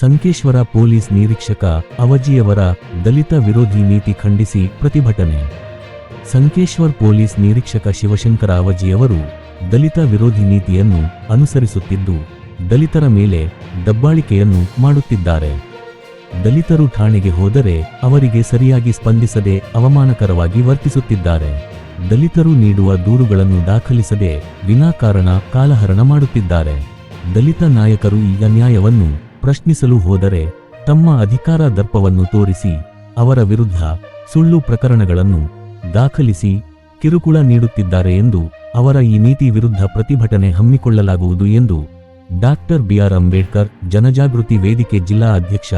Sankeshwar police ನಿರೀಕ್ಷಕ ಅವಜಿಯವರ ದಲಿತ ವಿರೋಧಿ ನೀತಿ ಖಂಡಿಸಿ ಪ್ರತಿಭಟನೆ. ಸಂಕೇಶ್ವರ್ ಪೊಲೀಸ್ ನಿರೀಕ್ಷಕ ಶಿವಶಂಕರ ಅವಜಿಯವರು ದಲಿತ ವಿರೋಧಿ ನೀತಿಯನ್ನು ಅನುಸರಿಸುತ್ತಿದ್ದು, ದಲಿತರ ಮೇಲೆ ದಬ್ಬಾಳಿಕೆಯನ್ನು ಮಾಡುತ್ತಿದ್ದಾರೆ. ದಲಿತರು ಠಾಣೆಗೆ ಹೋದರೆ ಅವರಿಗೆ ಸರಿಯಾಗಿ ಸ್ಪಂದಿಸದೆ ಅವಮಾನಕರವಾಗಿ ವರ್ತಿಸುತ್ತಿದ್ದಾರೆ. ದಲಿತರು ನೀಡುವ ದೂರುಗಳನ್ನು ದಾಖಲಿಸದೆ ವಿನಾಕಾರಣ ಕಾಲಹರಣ ಮಾಡುತ್ತಿದ್ದಾರೆ. ದಲಿತ ನಾಯಕರು ಈ ಅನ್ಯಾಯವನ್ನು ಪ್ರಶ್ನಿಸಲು ಹೋದರೆ ತಮ್ಮ ಅಧಿಕಾರ ದರ್ಪವನ್ನು ತೋರಿಸಿ ಅವರ ವಿರುದ್ಧ ಸುಳ್ಳು ಪ್ರಕರಣಗಳನ್ನು ದಾಖಲಿಸಿ ಕಿರುಕುಳ ನೀಡುತ್ತಿದ್ದಾರೆ ಎಂದು ಅವರ ಈ ನೀತಿ ವಿರುದ್ಧ ಪ್ರತಿಭಟನೆ ಹಮ್ಮಿಕೊಳ್ಳಲಾಗುವುದು ಎಂದು ಡಾಕ್ಟರ್ ಬಿಆರ್ ಅಂಬೇಡ್ಕರ್ ಜನಜಾಗೃತಿ ವೇದಿಕೆ ಜಿಲ್ಲಾ ಅಧ್ಯಕ್ಷ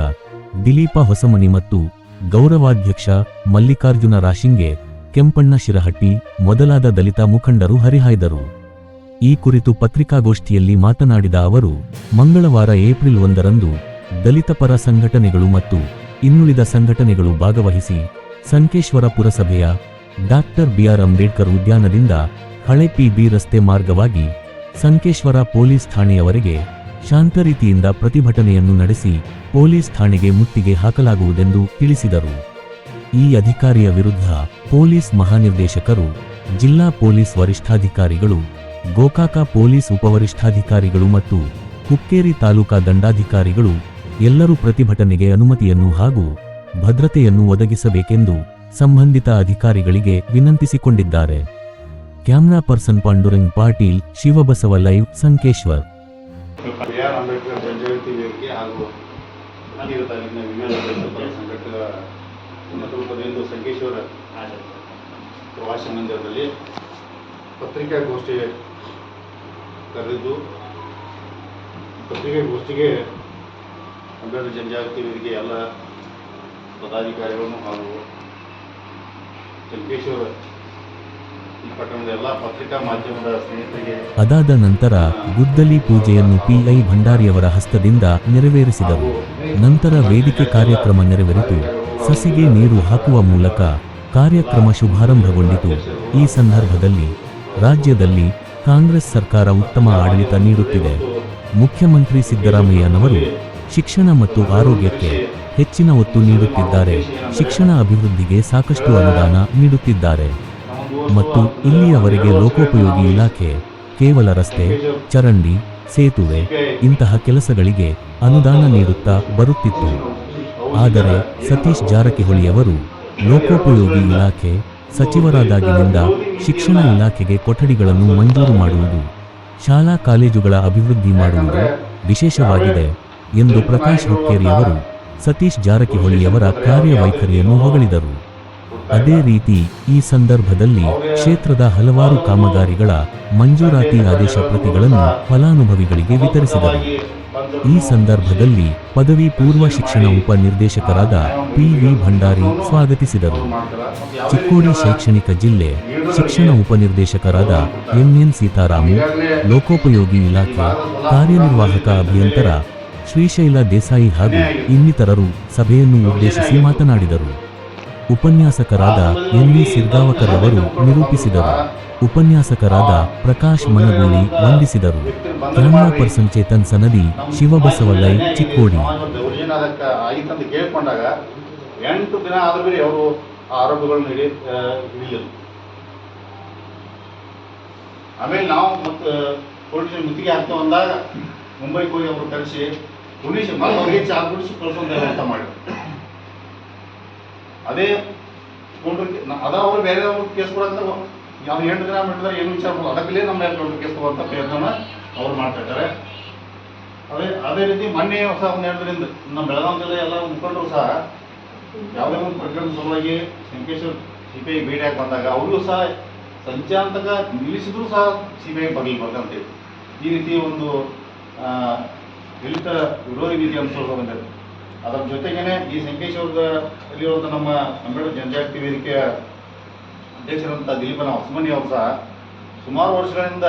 ದಿಲೀಪ ಹೊಸಮನಿ ಮತ್ತು ಗೌರವಾಧ್ಯಕ್ಷ ಮಲ್ಲಿಕಾರ್ಜುನ ರಾಶಿಂಗೆ ಕೆಂಪಣ್ಣ ಶಿರಹಟ್ಟಿ ಮೊದಲಾದ ದಲಿತ ಮುಖಂಡರು ಹರಿಹಾಯ್ದರು. ಈ ಕುರಿತು ಪತ್ರಿಕಾಗೋಷ್ಠಿಯಲ್ಲಿ ಮಾತನಾಡಿದ ಅವರು, ಮಂಗಳವಾರ ಏಪ್ರಿಲ್ ಒಂದರಂದು ದಲಿತ ಪರ ಸಂಘಟನೆಗಳು ಮತ್ತು ಇನ್ನುಳಿದ ಸಂಘಟನೆಗಳು ಭಾಗವಹಿಸಿ ಸಂಕೇಶ್ವರ ಪುರಸಭೆಯ ಡಾಕ್ಟರ್ ಬಿಆರ್ ಅಂಬೇಡ್ಕರ್ ಉದ್ಯಾನದಿಂದ ಹಳೆ ಪಿಬಿ ರಸ್ತೆ ಮಾರ್ಗವಾಗಿ ಸಂಕೇಶ್ವರ ಪೊಲೀಸ್ ಠಾಣೆಯವರೆಗೆ ಶಾಂತ ರೀತಿಯಿಂದ ಪ್ರತಿಭಟನೆಯನ್ನು ನಡೆಸಿ ಪೊಲೀಸ್ ಠಾಣೆಗೆ ಮುತ್ತಿಗೆ ಹಾಕಲಾಗುವುದೆಂದು ತಿಳಿಸಿದರು. ಈ ಅಧಿಕಾರಿಯ ವಿರುದ್ಧ ಪೊಲೀಸ್ ಮಹಾನಿರ್ದೇಶಕರು, ಜಿಲ್ಲಾ ಪೊಲೀಸ್ ವರಿಷ್ಠಾಧಿಕಾರಿಗಳು ಗೋಕಾಕ ಪೊಲೀಸ್ ಉಪವರಿಷ್ಠಾಧಿಕಾರಿಗಳು ಮತ್ತು ಹುಕ್ಕೇರಿ ತಾಲೂಕಾ ದಂಡಾಧಿಕಾರಿಗಳು ಎಲ್ಲರೂ ಪ್ರತಿಭಟನೆಗೆ ಅನುಮತಿಯನ್ನು ಹಾಗೂ ಭದ್ರತೆಯನ್ನು ಒದಗಿಸಬೇಕೆಂದು ಸಂಬಂಧಿತ ಅಧಿಕಾರಿಗಳಿಗೆ ವಿನಂತಿಸಿಕೊಂಡಿದ್ದಾರೆ. Camera person Pandurang Patil Shivabasava live Sankeshwar. Ambedkar ವೇದಿಕೆ ಹಾಗೂ ತಾಲೂಕಿನ ಪ್ರವಾಸಿ ಮಂದಿರದಲ್ಲಿ ಪತ್ರಿಕಾಗೋಷ್ಠಿ ಕರೆದಿದ್ದು ಪತ್ರಿಕಾಗೋಷ್ಠಿಗೆ ಅಂಬೇಡ್ಕರ್ ಜನಜಾಗೃತಿ ವೇದಿಕೆ ಎಲ್ಲ ಪದಾಧಿಕಾರಿಗಳನ್ನು ಹಾಗೂ ಸ್ನೇಹಿತರಿಗೆ ಅದಾದ ನಂತರ ಗುದ್ದಲಿ ಪೂಜೆಯನ್ನು ಪಿಐ ಭಂಡಾರಿಯವರ ಹಸ್ತದಿಂದ ನೆರವೇರಿಸಿದರು. ನಂತರ ವೇದಿಕೆ ಕಾರ್ಯಕ್ರಮ ನೆರವೇರಿತು. ಸಸಿಗೆ ನೀರು ಹಾಕುವ ಮೂಲಕ ಕಾರ್ಯಕ್ರಮ ಶುಭಾರಂಭಗೊಂಡಿತು. ಈ ಸಂದರ್ಭದಲ್ಲಿ ರಾಜ್ಯದಲ್ಲಿ ಕಾಂಗ್ರೆಸ್ ಸರ್ಕಾರ ಉತ್ತಮ ಆಡಳಿತ ನೀಡುತ್ತಿದೆ. ಮುಖ್ಯಮಂತ್ರಿ ಸಿದ್ದರಾಮಯ್ಯನವರು ಶಿಕ್ಷಣ ಮತ್ತು ಆರೋಗ್ಯಕ್ಕೆ ಹೆಚ್ಚಿನ ಒತ್ತು ನೀಡುತ್ತಿದ್ದಾರೆ. ಶಿಕ್ಷಣ ಅಭಿವೃದ್ಧಿಗೆ ಸಾಕಷ್ಟು ಅನುದಾನ ನೀಡುತ್ತಿದ್ದಾರೆ. ಮತ್ತು ಇಲ್ಲಿಯವರೆಗೆ ಲೋಕೋಪಯೋಗಿ ಇಲಾಖೆ, ಕೇವಲ ರಸ್ತೆ, ಚರಂಡಿ, ಸೇತುವೆ ಇಂತಹ ಕೆಲಸಗಳಿಗೆ ಅನುದಾನ ನೀಡುತ್ತಾ ಬರುತ್ತಿತ್ತು. ಆದರೆ ಸತೀಶ್ ಜಾರಕಿಹೊಳಿಯವರು ಲೋಕೋಪಯೋಗಿ ಇಲಾಖೆ ಸಚಿವರಾದಾಗಿನಿಂದ ಶಿಕ್ಷಣ ಇಲಾಖೆಗೆ ಕೊಠಡಿಗಳನ್ನು ಮಂಜೂರು ಮಾಡುವುದು, ಶಾಲಾ ಕಾಲೇಜುಗಳ ಅಭಿವೃದ್ಧಿ ಮಾಡುವುದು ವಿಶೇಷವಾಗಿದೆ ಎಂದು ಪ್ರಕಾಶ್ ಹುಕ್ಕೇರಿಯವರು ಸತೀಶ್ ಜಾರಕಿಹೊಳಿಯವರ ಕಾರ್ಯವೈಖರಿಯನ್ನು ಹೊಗಳಿದರು. ಅದೇ ರೀತಿ ಈ ಸಂದರ್ಭದಲ್ಲಿ ಕ್ಷೇತ್ರದ ಹಲವಾರು ಕಾಮಗಾರಿಗಳ ಮಂಜೂರಾತಿ ಆದೇಶ ಪ್ರತಿಗಳನ್ನು ಫಲಾನುಭವಿಗಳಿಗೆ ವಿತರಿಸಿದರು. ಈ ಸಂದರ್ಭದಲ್ಲಿ ಪದವಿ ಪೂರ್ವ ಶಿಕ್ಷಣ ಉಪನಿರ್ದೇಶಕರಾದ ಪಿ ವಿ ಭಂಡಾರಿ ಸ್ವಾಗತಿಸಿದರು. ಚಿಕ್ಕೋಡಿ ಶೈಕ್ಷಣಿಕ ಜಿಲ್ಲೆ ಶಿಕ್ಷಣ ಉಪನಿರ್ದೇಶಕರಾದ ಎಂಎನ್ ಸೀತಾರಾಮು, ಲೋಕೋಪಯೋಗಿ ಇಲಾಖೆ ಕಾರ್ಯನಿರ್ವಾಹಕ ಅಭಿಯಂತರ ಶ್ರೀಶೈಲ ದೇಸಾಯಿ ಹಾಗೂ ಇನ್ನಿತರರು ಸಭೆಯನ್ನು ಉದ್ದೇಶಿಸಿ ಮಾತನಾಡಿದರು. ಉಪನ್ಯಾಸಕರಾದ ಎನ್ವಿ ಸಿರ್ಗಾವಕರ್ ಅವರು ನಿರೂಪಿಸಿದರು. ಉಪನ್ಯಾಸಕರಾದ ಪ್ರಕಾಶ್ ಮನಗೂಳಿ ವಂದಿಸಿದರು. ಕ್ಯಾಮ್ರಾ ಪರ್ಸನ್ ಚೇತನ್ ಸನದಿ ಶಿವಬಸವಲ್ಲೈ ಚಿಕ್ಕೋಡಿ. ಕೇಳ್ಕೊಂಡಾಗ ಎಂಟು ದಿನ ಆದ್ರೂ ಬೇರೆ ಅವರು ಆರೋಪಗಳನ್ನ ಹಿಡಿ ಆ, ಹಿಡಿಲಿಲ್ಲ ಆಮೇಲೆ ನಾವು ಮತ್ತು ಪೊಲೀಸ್ ಮುತ್ತಿಗೆ ಹಾಕ್ತೇವೆ ಅಂದಾಗ ಮುಂಬೈಗೆ ಹೋಗಿ ಅವರು ಕರೆಸಿ ಕುಣಿಸಿ ಮತ್ತೆ ಅವ್ರಿಗೆ ಚಾ ಕುಡಿಸಿ ವ್ಯವಸ್ಥೆ ಮಾಡಿ ಅದೇ ಅದ ಅವ್ರು ಬೇರೆ ಅವ್ರು ಕೇಸ್ ಕೊಡಂತ ಯಾವ ಎಂಟು ದಿನ ಬಿಟ್ಟಿದ್ರೆ ಏನು ವಿಚಾರ ಮಾಡಲ್ಲ ಅದಕ್ಕಲೇ ನಮ್ಮ ಕೇಸ್ ಕೊಡುವಂಥ ಪ್ರಯತ್ನನ ಅವ್ರು ಮಾಡ್ತಾ ಇದ್ದಾರೆ. ಅದೇ ಅದೇ ರೀತಿ ಮೊನ್ನೆ ಹೊಸ ಒಂದು ಎರಡರಿಂದ ನಮ್ಮ ಬೆಳಗಾವಿ ಜಿಲ್ಲೆ ಎಲ್ಲ ಮುಖಂಡರು ಸಹ ಯಾವುದೇ ಒಂದು ಪ್ರಕರಣ ಸಲುವಾಗಿ ಸಂಕೇಶ್ವರ್ ಸಿ ಬಿ ಐ ಭೇಟಿಯಾಗಿ ಬಂದಾಗ ಅವರು ಸಹ ಸಂಚಾಂತಕ ನಿಲ್ಲಿಸಿದ್ರು ಸಹ ಸಿ ಬಿ ಐ ಬರಲಿಲ್ಲ ಬರ್ತಂತೆ. ಈ ರೀತಿ ಒಂದು ದಲಿತ ವಿರೋಧಿ ನೀತಿ ಅನುಸರಿಸ ಬಂದಿದೆ ಅದರ ಜೊತೆಗೇನೆ ಈ ಸಂಕೇಶ್ವರದ ಅಲ್ಲಿರುವಂಥ ನಮ್ಮ ಅಂಬೇಡ್ಕರ್ ಜನಜಾಗೃತಿ ವೇದಿಕೆಯ ಅಧ್ಯಕ್ಷರಂತ ದಿಲೀಪನ ಹೊಸಮನಿ ಅವರು ಸಹ ಸುಮಾರು ವರ್ಷಗಳಿಂದ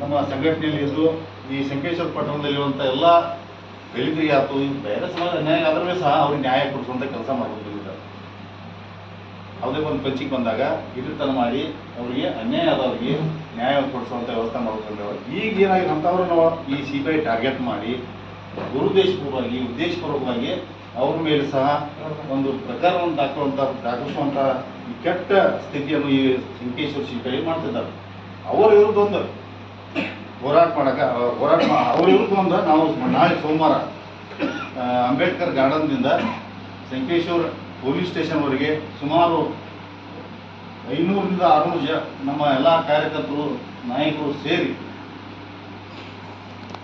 ನಮ್ಮ ಸಂಘಟನೆಯಲ್ಲಿ ಇದ್ದು, ಈ ಸಂಕೇಶ್ವರ ಪಟ್ಟಣದಲ್ಲಿರುವಂಥ ಎಲ್ಲ ಬೆಳಿಗ್ಗೆ ಆಯ್ತು ಬೇರೆ ಸಮಾಜ ಅನ್ಯಾಯ ಆದ್ರೂ ಸಹ ಅವ್ರಿಗೆ ನ್ಯಾಯ ಕೊಡಿಸುವಂಥ ಕೆಲಸ ಮಾಡ್ಕೊಂಡಿದ್ದಾರೆ ಯಾವುದೇ ಒಂದು ಪಂಚಿಗೆ ಬಂದಾಗ ಹಿರಿತನ ಮಾಡಿ ಅವರಿಗೆ ಅನ್ಯಾಯ ಆದವರಿಗೆ ನ್ಯಾಯ ಕೊಡಿಸುವಂಥ ವ್ಯವಸ್ಥೆ ಮಾಡ್ಕೊಂಡೇವೆ ಈಗ ಏನಾಗಿದೆ ಅಂಥವ್ರು ಈ ಸಿ ಬಿ ಟಾರ್ಗೆಟ್ ಮಾಡಿ ದುರುದ್ದೇಶಪೂರ್ವವಾಗಿ ಉದ್ದೇಶಪೂರ್ವಕವಾಗಿ ಅವ್ರ ಮೇಲೆ ಸಹ ಒಂದು ಪ್ರಕರಣವನ್ನು ದಾಖಲಂತ ದಾಖಲಿಸುವಂತಹ ಕೆಟ್ಟ ಸ್ಥಿತಿಯನ್ನು ಈ ಸಿಂಕೇಶ್ವರ ಶಿಲ್ಪಿ ಮಾಡ್ತಿದ್ದಾರೆ. ಅವರ ವಿರುದ್ಧ ಒಂದು ಹೋರಾಟ ಮಾಡಕ, ಹೋರಾಟ ಅವರ ವಿರುದ್ಧ ಒಂದು ನಾವು ನಾಳೆ ಸೋಮವಾರ ಅಂಬೇಡ್ಕರ್ ಗಾರ್ಡನ್ದಿಂದ ಸಂಕೇಶ್ವರ ಪೊಲೀಸ್ ಸ್ಟೇಷನ್ವರೆಗೆ ಸುಮಾರು ಐನೂರರಿಂದ ಆರುನೂರು ಜ, ನಮ್ಮ ಎಲ್ಲ ಕಾರ್ಯಕರ್ತರು, ನಾಯಕರು ಸೇರಿ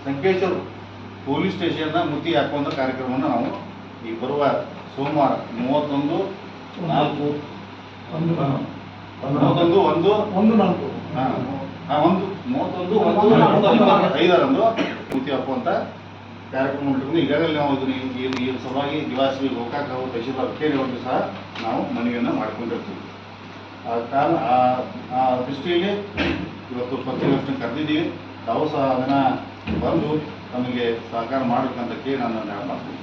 ಸಂಕೇಶ್ವರ ಪೊಲೀಸ್ ಸ್ಟೇಷನ್ನ ಮುತ್ತಿ ಹಾಕುವಂಥ ಕಾರ್ಯಕ್ರಮವನ್ನು ನಾವು ಈ ಬರುವ ಸೋಮವಾರ ಮೂವತ್ತೊಂದು ನಾಲ್ಕು ಮೂವತ್ತೊಂದು ಒಂದು. ಒಂದು ನಾಲ್ಕು. ಹಾಂ. ಒಂದು. ಮೂವತ್ತೊಂದು ಒಂದು ಐದರಂದು ಮುತ್ತಿ ಹಾಕುವಂಥ ಕಾರ್ಯಕ್ರಮ ಉಂಟು ಈಗಾಗಲೇ ನಾವು ಇದನ್ನ ಈ- ಸಲುವಾಗಿ ನಿವಾಸಿ ಗೋಕಾಕ್ ಅವರು ತಹಶೀಲ್ದಾರ್ ಕೇಳಿ ಒಂದು ಸಹ ನಾವು ಮನವಿಯನ್ನು ಮಾಡಿಕೊಂಡಿರ್ತೀವಿ. ಆ ಕಾರಣ ಆ- ದೃಷ್ಟಿಯಲ್ಲಿ ಇವತ್ತು ಪತ್ರಿಕಾಗೋಷ್ಠಿ ಕರೆದಿದ್ದೀವಿ. ತಾವು ಸಹ ಅದನ್ನ ಬಂದು ನಮಗೆ ಸಹಕಾರ ಮಾಡಬೇಕಂತ ನಾನು ಮಾಡ್ತೀನಿ.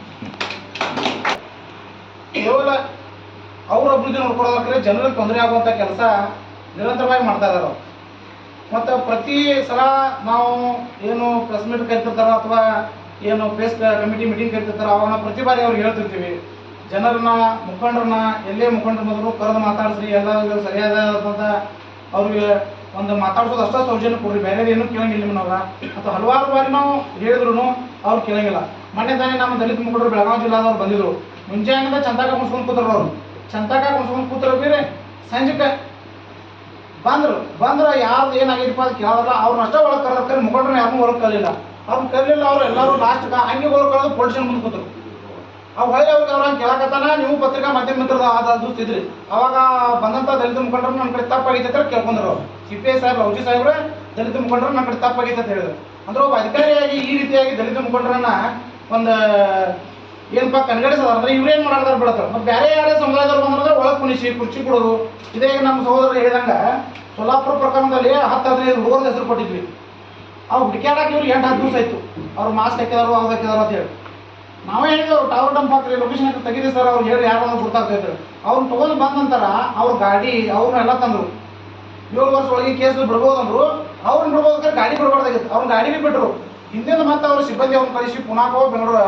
ಕೇವಲ ಅವ್ರ ಅಭಿವೃದ್ಧಿ ನೋಡ್ಕೊಳ್ಳೋದಕ್ಕೆ ಜನರಿಗೆ ತೊಂದರೆ ಆಗುವಂಥ ಕೆಲಸ ನಿರಂತರವಾಗಿ ಮಾಡ್ತಾ ಇದ್ದಾರೆ ಮತ್ತು ಪ್ರತಿ ಸಲ ನಾವು ಏನು ಪ್ರೆಸ್ ಮೀಟ್ ಕರಿತಿರ್ತಾರೋ ಅಥವಾ ಏನು ಪ್ರೆಸ್ ಕಮಿಟಿ ಮೀಟಿಂಗ್ ಕರಿತಿರ್ತಾರೋ ಅವನ್ನ ಪ್ರತಿ ಬಾರಿ ಅವ್ರಿಗೆ ಹೇಳ್ತಿರ್ತೀವಿ, ಜನರನ್ನ, ಮುಖಂಡರನ್ನ, ಎಲ್ಲೇ ಮುಖಂಡರ ಮೊದಲು ಕರೆದು ಮಾತಾಡಿಸ್ರಿ, ಎಲ್ಲ ಸರಿಯಾದ ಅವ್ರಿಗೆ ಒಂದು ಮಾತಾಡ್ಸೋದು ಅಷ್ಟೇ ಸೌಜನ್ಯ ಕೊಡ್ರಿ. ಬೇರೆ ಏನೂ ಕೇಳಂಗಿಲ್ಲ ನಿಮ್ಮನವ್ರ. ಅಥವಾ ಹಲವಾರು ಬಾರಿ ನಾವು ಹೇಳಿದ್ರು ಅವ್ರು ಕೇಳಂಗಿಲ್ಲ. ಮೊನ್ನೆ ತಾನೇ ನಮ್ಮ ದಲಿತ ಮುಖಂಡರು ಬೆಳಗಾವಿ ಜಿಲ್ಲಾದವ್ರು ಬಂದಿದ್ರು. ಮುಂಜಾನೆಯಿಂದ ಚಂದಾಗ ಮುಗಿಸ್ಕೊಂಡು ಕೂತರು ಅವ್ರು. ಚಂತಾಕ ಮುಗಿಸ್ಕೊಂಡು ಕೂತರು ಬೇರೆ ಸಂಜೆಕ ಬಂದ್ರು. ಬಂದ್ರೆ ಯಾರ್ದು ಏನಾಗಿದೆಪ್ಪ ಅಂತ ಕೇಳೋಲ್ಲ ಅವ್ರನ್ನ ಅಷ್ಟೇ ಒಳಗೆ ಕರೆದ್ರೆ ಮುಖಂಡ್ರು ಯಾರನ್ನೂ ಹೊರಗೆ ಕರಲಿಲ್ಲ ಅವ್ರು ಕರಲಿಲ್ಲ ಅವ್ರು ಎಲ್ಲರೂ ಲಾಸ್ಟ್ ಹಂಗೆ ಹೊರಗೆ ಕರೆದು ಪೊಲೀಸ್ ಮುಂದೆ ಕೂತರು. ಆ ಹೊಳೆ ಅವ್ರಿಗೆ ಅವ್ರ ಕೇಳಕತ್ತಾನ, ನೀವು ಪತ್ರಿಕಾ ಮಾಧ್ಯಮ ಮಿತ್ರದ ದೂಸ್ತಿದ್ರಿ ಅವಾಗ ಬಂದಂತ ದಲಿತ ಮುಖಂಡರು ನನ್ನ ಕಡೆ ತಪ್ಪಾಗೈತೆ ಅಂತ ಕೇಳ್ಕೊಂಡ್ರು ಅವ್ರು. ಸಿ ಪಿ ಐ ಸಾಹೇಬ್ ಔಜಿ ಸಾಹೇಬ್ರೆ, ದಲಿತ ಮುಖಂಡರು ನನ್ನ ಕಡೆ ತಪ್ಪಾಗೈತೆ ಅಂತ ಹೇಳಿದ್ರು. ಅಂದ್ರೆ ಒಬ್ಬ ಅಧಿಕಾರಿಯಾಗಿ ಈ ರೀತಿಯಾಗಿ ದಲಿತ ಮುಖಂಡರನ್ನ ಒಂದು, ಏನಪ್ಪ ಕನ್ಗಡಿಸೋದು ಅಂದ್ರೆ ಇವ್ರೇನ್ ಮಾಡಾರ್ದಾರ ಬಿಡತ್ತಾರ ಮತ್ತೆ ಬೇರೆ ಯಾರೇ ಸಮುದಾಯದವ್ರು ಬಂದ್ರೆ ಒಳಗೆ ಕುಣಿಸಿ, ಕುರ್ಚಿ ಕೊಡೋದು. ಇದೇ ನಮ್ಮ ಸಹೋದರರು ಹೇಳಿದಂಗ ಸೊಲ್ಲಾಪುರ ಪ್ರಕರಣದಲ್ಲಿ ಹತ್ತು ಹದಿನೈದು ಹುಡುಗರ ಹೆಸರು ಕೊಟ್ಟಿದ್ವಿ. ಅವ್ರು ಹುಡುಕ್ಯಾಡಕ್ಕೆ ಇವ್ರು ಎಂಟು ಹತ್ತು ದಿವಸ ಆಯ್ತು. ಅವ್ರು ಮಾಸ್ಕ್ ಹಾಕಿದಾರು ಅವ್ರು ಹಾಕಿದಾರು ಅಂತ ಹೇಳಿ. ನಾವೇ ಹೇಳಿದ್ರು ಅವ್ರು ಟವರ್ ಡಂಪ್ ಹಾಕ್ರಿ ಲೊಕೇಶನ್ ಹಾಕಿ ತೆಗೀರಿ ಸರ್ ಅವ್ರು ಹೇಳಿ ಯಾರು ಗೊತ್ತಾಗ್ತೈತೆ ಅವ್ರು ತೊಗೊಂಡು ಬಂದ ನಂತರ ಅವ್ರ ಗಾಡಿ ಅವ್ರನ್ನೆಲ್ಲ ತಂದ್ರು. ಏಳು ವರ್ಷ ಒಳಗೆ ಕೇಸ್ ಬಿಡ್ಬೋದಂದ್ರು ಅವ್ರನ್ನ ಬಿಡ್ಬೋದಕ್ಕೆ ಗಾಡಿ ಬಿಡಬಾರ್ದಾಗಿತ್ತು. ಅವ್ರ ಗಾಡಿ ಬಿಟ್ಟರು ಹಿಂದಿನ ಮತ್ತೆ ಅವ್ರ ಸಿಬ್ಬಂದಿ ಅವ್ರನ್ನ ಕಳಿಸಿ ಪುನಾಕೋ, ಬೆಂಗಳೂರು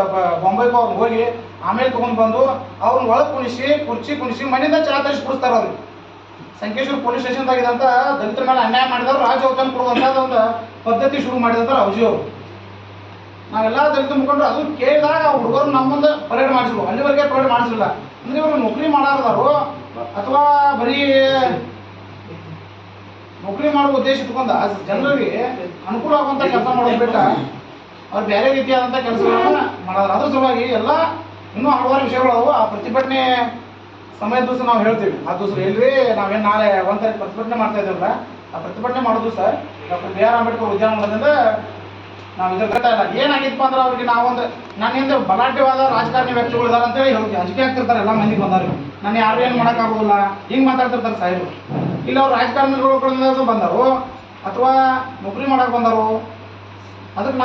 ಬಾಂಬೆಗೋ ಅವ್ರು ಹೋಗಿ ಆಮೇಲೆ ತೊಗೊಂಡು ಬಂದು ಅವ್ರನ್ನ ಒಳಗೆ ಕುಣಿಸಿ, ಕುರ್ಚಿ ಕುಣಿಸಿ ಮನೆಯಿಂದ ಚಾ ತರಿಸಿ ಕುಡಿಸ್ತಾರೆ ಅವ್ರಿಗೆ ಸಂಕೇಶ್ವರ ಪೊಲೀಸ್ ಸ್ಟೇಷನ್ದಾಗ ಇದಂತ ದಲಿತರ ಮೇಲೆ ಅನ್ಯಾಯ ಮಾಡಿದವರು ರಾಜ ಕೊಡುವಂತ ಒಂದು ಪದ್ಧತಿ ಶುರು ಮಾಡಿದಂತ ಔಜಿ ಅವರು. ನಾವೆಲ್ಲ ದಲಿತ ಮುಖಂಡರು, ಅದು ಕೇಳಿದಾಗ ಹುಡುಗರು ನಮ್ಮ ಮುಂದೆ ಪರೇಡ್ ಮಾಡಿಸಿದ್ರು ಅಲ್ಲಿವರೆಗೆ ಪರೇಡ್ ಮಾಡಿಸಿಲ್ಲ ಅಂದ್ರೆ ಇವರು ನೌಕರಿ ಮಾಡಾರದಾರು ಅಥವಾ ಬರೀ ನೌಕರಿ ಮಾಡುವ ಉದ್ದೇಶ ಇಟ್ಕೊಂಡ. ಜನರಿಗೆ ಅನುಕೂಲ ಆಗುವಂಥ ಕೆಲಸ ಮಾಡೋದು ಬಿಟ್ಟ. ಅವ್ರು ಬೇರೆ ರೀತಿಯಾದಂಥ ಕೆಲಸ ಮಾಡೋದ್ರ ಅದ್ರ ಸಲುವಾಗಿ ಎಲ್ಲ ಇನ್ನೂ ಹಲವಾರು ವಿಷಯಗಳು ಅವು ಆ ಪ್ರತಿಭಟನೆ ಸಮಯ ದಿವಸ ನಾವು ಹೇಳ್ತೀವಿ. ಆ ದಿವಸ ಎಲ್ರಿ ನಾವೇನು ನಾಳೆ ಒಂದ್ ಪ್ರತಿಭಟನೆ ಮಾಡ್ತಾ ಇದ್ದೀವಲ್ಲ. ಆ ಪ್ರತಿಭಟನೆ ಮಾಡೋದು sir doctor B R Ambedkar ಉದ್ಯಾನವನದಿಂದ ನಾವು ಇದ್ರ ಕಟ್ಟ ಇಲ್ಲ. ಏನಾಗಿತ್ತು ಅಂದ್ರೆ ಅವ್ರಿಗೆ ನಾವೊಂದು ನನ್ನಿಂದ ಬಲಾಢ್ಯವಾದ ರಾಜಕಾರಣಿ ವ್ಯಕ್ತಿಗಳು ಇದಾರೆ ಅಂತೇಳಿ ಹೇಳಿ ಅಂಜಿಕೆ ಆಗ್ತಿರ್ತಾರೆ, ಎಲ್ಲ ಮಂದಿಗೆ ಬಂದವರು. ನಾನು ಯಾರು ಏನು ಮಾಡೋಕ್ಕಾಗೋದಿಲ್ಲ. ಹಿಂಗೆ ಮಾತಾಡ್ತಿರ್ತಾರೆ ಸಾಹೇಬರು. ಇಲ್ಲ, ಅವ್ರು ರಾಜಕಾರಣಿಗಳು ಬಂದರು ಅಥವಾ ನೌಕರಿ ಮಾಡಕ್ಕೆ ಬಂದರು ಅದಕ್ಕೆ